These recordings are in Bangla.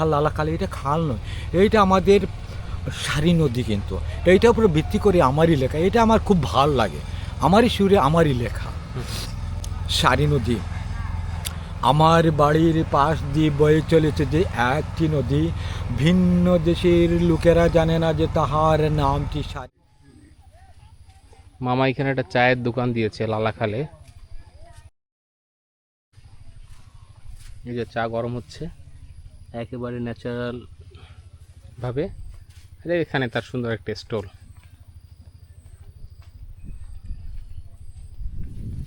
খাল, লালা খাল এটা খাল নয়। এইটা আমাদের সারি নদী কিন্তু। এইটার উপরে ভিত্তি করে আমারই লেখা। এটা আমার খুব ভালো লাগে। আমারই সুরে আমারই লেখা। সারি নদী। আমার বাড়ির পাশ দিয়ে বয়ে চলেছে যে একটি নদী। ভিন্ন দেশের লোকেরা জানে না যে তাহার নামটি সারি। মামা এখানে একটা চায়ের দোকান দিয়েছে লালাখালে এই যে চা গরম হচ্ছে। একেবারে ন্যাচারাল ভাবে। আর এখানে তার সুন্দর একটা স্টল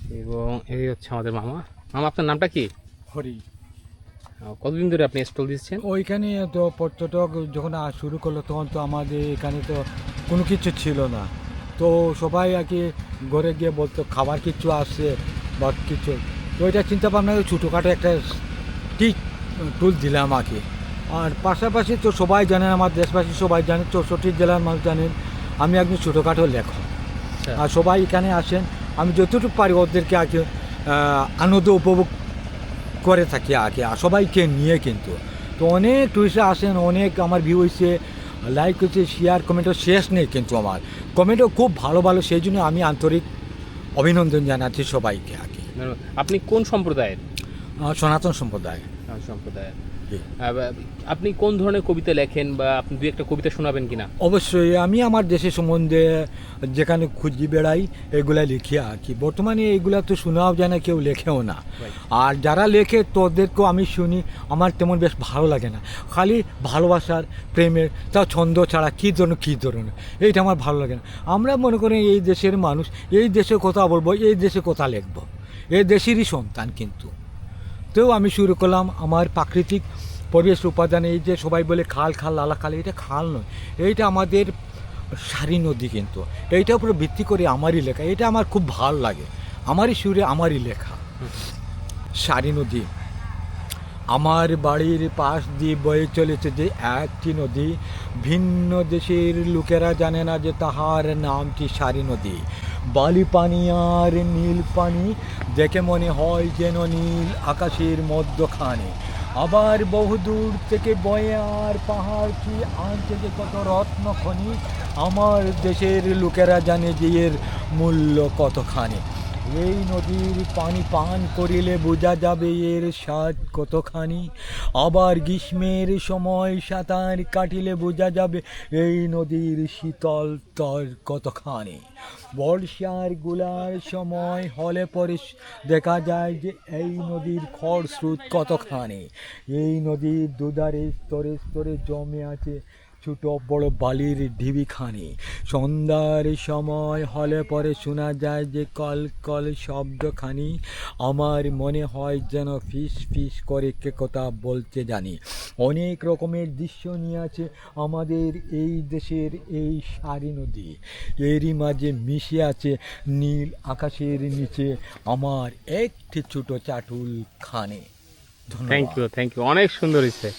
এবং এই হচ্ছে আমাদের মামা। মামা আপনার নামটা কি? হরি। কতদিন ধরে আপনি স্টল দিচ্ছেন? ওইখানে তো পর্যটক যখন আ- শুরু করল তখন তো আমাদের এখানে তো কোনো কিছু ছিল না। তো সবাই আর কি ঘরে গিয়ে বলতো খাবার কিছু আসছে বা কিছু? তো ওইটা চিন্তা ভাবনা করে ছোটোখাটো একটা টি টুল দিলাম আর কি। আর পাশাপাশি তো সবাই জানেন আমার দেশবাসী সবাই জানেন চৌষট্টি জেলার মানুষ জানেন আমি একজন ছোটোখাটো লেখক। আচ্ছা। আর সবাই এখানে আসেন আমি যতটুকু পারি ওদেরকে আগে আনন্দ উপভোগ করে থাকি আগে আর সবাইকে নিয়ে কিন্তু। তো অনেক টুরিস্ট আসেন অনেক আমার ভিউ হয়েছে লাইক হচ্ছে শেয়ার কমেন্টও শেষ নেই কিন্তু আমার। কমেন্টও খুব ভালো ভালো সেই জন্য আমি আন্তরিক অভিনন্দন জানাচ্ছি সবাইকে আগে আপনি কোন সম্প্রদায়ের? সনাতন সম্প্রদায়। সম্প্রদায়ের। আপনি কোন ধরনের কবিতা লেখেন বা আপনি দু একটা কবিতা শোনাবেন কিনা? অবশ্যই আমি আমার দেশের সম্বন্ধে যেখানে খুঁজি বেড়াই এগুলা লিখি আর কি। বর্তমানে এগুলা তো শোনাও যায় না কেউ লেখেও না। আর যারা লেখে তোদেরকেও আমি শুনি আমার তেমন বেশ ভালো লাগে না। খালি ভালোবাসার প্রেমের তা ছন্দ ছাড়া কী ধরনের কী ধরনের। এইটা আমার ভালো লাগে না। আমরা মনে করি এই দেশের মানুষ এই দেশের কথা বলব এই দেশে কথা লিখব। এই দেশেরই সন্তান কিন্তু। তো আমি শুরু করলাম আমার প্রাকৃতিক পরিবেশ উপাদান, এই যে সবাই বলে খাল খাল, লালা খাল, এটা খাল নয়। এইটা আমাদের সারি নদী কিন্তু। এইটার উপরে ভিত্তি করে আমারই লেখা। এটা আমার খুব ভালো লাগে। আমারই সুরে আমারই লেখা। সারি নদী। আমার বাড়ির পাশ দিয়ে বয়ে চলেছে যে একটি নদী। ভিন্ন দেশের লোকেরা জানে না যে তাহার নামটি সারি নদী। বালি পানি আর নীল পানি, দেখে মনে হয় যেন নীল আকাশের মধ্যখানে। আবার বহুদূর থেকে বয়ে আর পাহাড় কি আনছে থেকে কত রত্ন খনি, আমার দেশের লোকেরা জানে যে এর মূল্য কতখানি। এই নদীর পানি পান করিলে বোঝা যাবে এর স্বাদ কতখানি। আবার গ্রীষ্মের সময় সাঁতার কাটিলে বোঝা যাবে এই নদীর শীতল তর কতখানি। বর্ষারগুলার সময় হলে পরে দেখা যায় যে এই নদীর খড় স্রোত কতখানি। এই নদীর দুধারে স্তরে স্তরে জমে আছে ছোট বড় বালির ঢিবিখানি। সন্ধ্যার সময় হলে পরে শোনা যায় যে কল কল শব্দখানি। আমার মনে হয় যেন ফিস ফিস করে কে কথা বলতে জানি। অনেক রকমের দৃশ্য নিয়ে আছে আমাদের এই দেশের এই সারি নদী। এরই মাঝে মিশে আছে নীল আকাশের নিচে আমার একটি ছোট চাটুল খানে থ্যাংক ইউ থ্যাংক ইউ অনেক সুন্দর হয়েছে।